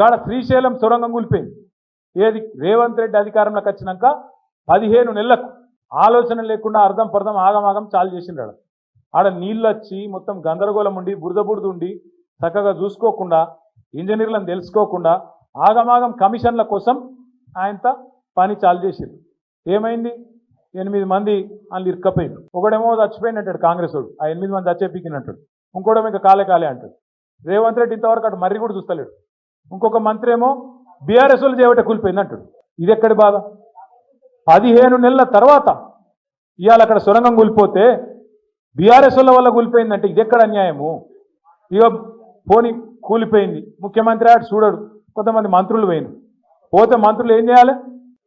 గాడ శ్రీశైలం సొరంగం కూలిపోయింది. ఏది? రేవంత్ రెడ్డి అధికారంలోకి వచ్చినాక పదిహేను నెలలకు ఆలోచన లేకుండా అర్థం పర్థం ఆగమాగం చాలు చేసిండాడు ఆడ. నీళ్ళు వచ్చి మొత్తం గందరగోళం ఉండి బురద బురద ఉండి చక్కగా చూసుకోకుండా ఇంజనీర్లను తెలుసుకోకుండా ఆగమాగం కమిషన్ల కోసం ఆయనతో పని చాలు చేసింది ఏమైంది? ఎనిమిది మంది వాళ్ళు ఇరుక్కపోయింది ఒకడేమో చచ్చిపోయినట్టాడు కాంగ్రెస్ వాడు. ఆ ఎనిమిది మంది చచ్చేపికినట్టాడు ఇంకోడేమో ఇంకా కాలే కాలే అంటాడు. రేవంత్ రెడ్డి ఇంతవరకు అటు మర్రి కూడా చూస్తలేడు. ఇంకొక మంత్రి ఏమో బీఆర్ఎస్ వాళ్ళు చేయబట్టే కూలిపోయింది అంటాడు. ఇది ఎక్కడి బాధ? పదిహేను నెలల తర్వాత ఇవాళ అక్కడ సొరంగం కూలిపోతే బీఆర్ఎస్ వాళ్ళ వల్ల కూలిపోయిందంటే ఇది ఎక్కడ అన్యాయము? ఇక పోని కూలిపోయింది. ముఖ్యమంత్రి ఆడు చూడడు. కొంతమంది మంత్రులు పోయింది పోతే మంత్రులు ఏం చేయాలి?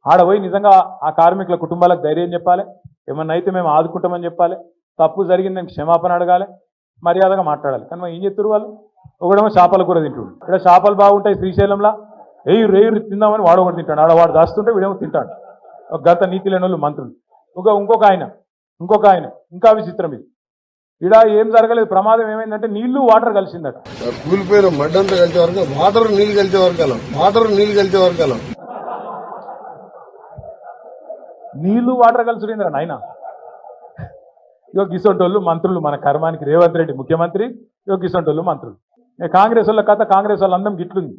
ఆడ పోయి నిజంగా ఆ కార్మికుల కుటుంబాలకు ధైర్యం చెప్పాలి. ఏమన్నా అయితే మేము ఆదుకుంటామని చెప్పాలి. తప్పు జరిగిందని క్షమాపణ అడగాలి. మర్యాదగా మాట్లాడాలి. కానీ ఏం చెప్తారు వాళ్ళు? ఒకడేమో చేపల కూర తింటాడు. ఇక్కడ చేపలు బాగుంటాయి శ్రీశైలంలో. ఎయ్యి రేయు తిందామని వాడు ఒకటి తింటాడు. ఆడ వాడు దాస్తుంటే వీడేమో తింటాడు. ఒక గత నీతి లేని వాళ్ళు మంత్రులు. ఇంకా ఇంకొక ఆయన ఇంకొక ఆయన. ఇంకా విచిత్రం ఇది. ఇడ ఏం జరగలేదు. ప్రమాదం ఏమైందంటే నీళ్ళు వాటర్ కలిసిందట. కూలిపోయిన మడ్డంతా కలిసే వరకు వాటర్ నీళ్ళు కలిసే వరకు అలా. వాటర్ నీళ్ళు కలిసే వరకు అలా. నీళ్ళు వాటర్ కలిసిపోయిందిరా నాయన? ఇగో గిసొంటోళ్ళు మంత్రులు మన కర్మానికి రేవంత్ రెడ్డి ముఖ్యమంత్రి. ఇగో గిసొంటోళ్ళు మంత్రులు. ఇక కాంగ్రెస్ వాళ్ళ కథ కాంగ్రెస్ వాళ్ళందరం గిట్లుంది.